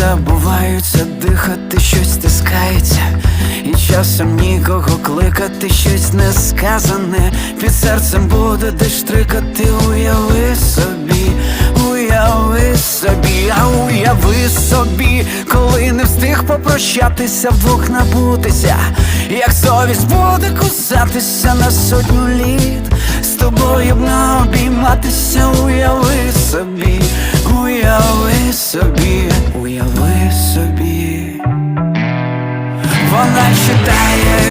забуваються дихати, щось стискається, і часом нікого кликати, щось несказане, під серцем буде десь штрикати, уяви а уяви собі, коли не встиг попрощатися, вдвох набутися, як совість буде кусатися на сотню літ, з тобою б обійматися, уяви собі, уяви собі, уяви собі. Вона читає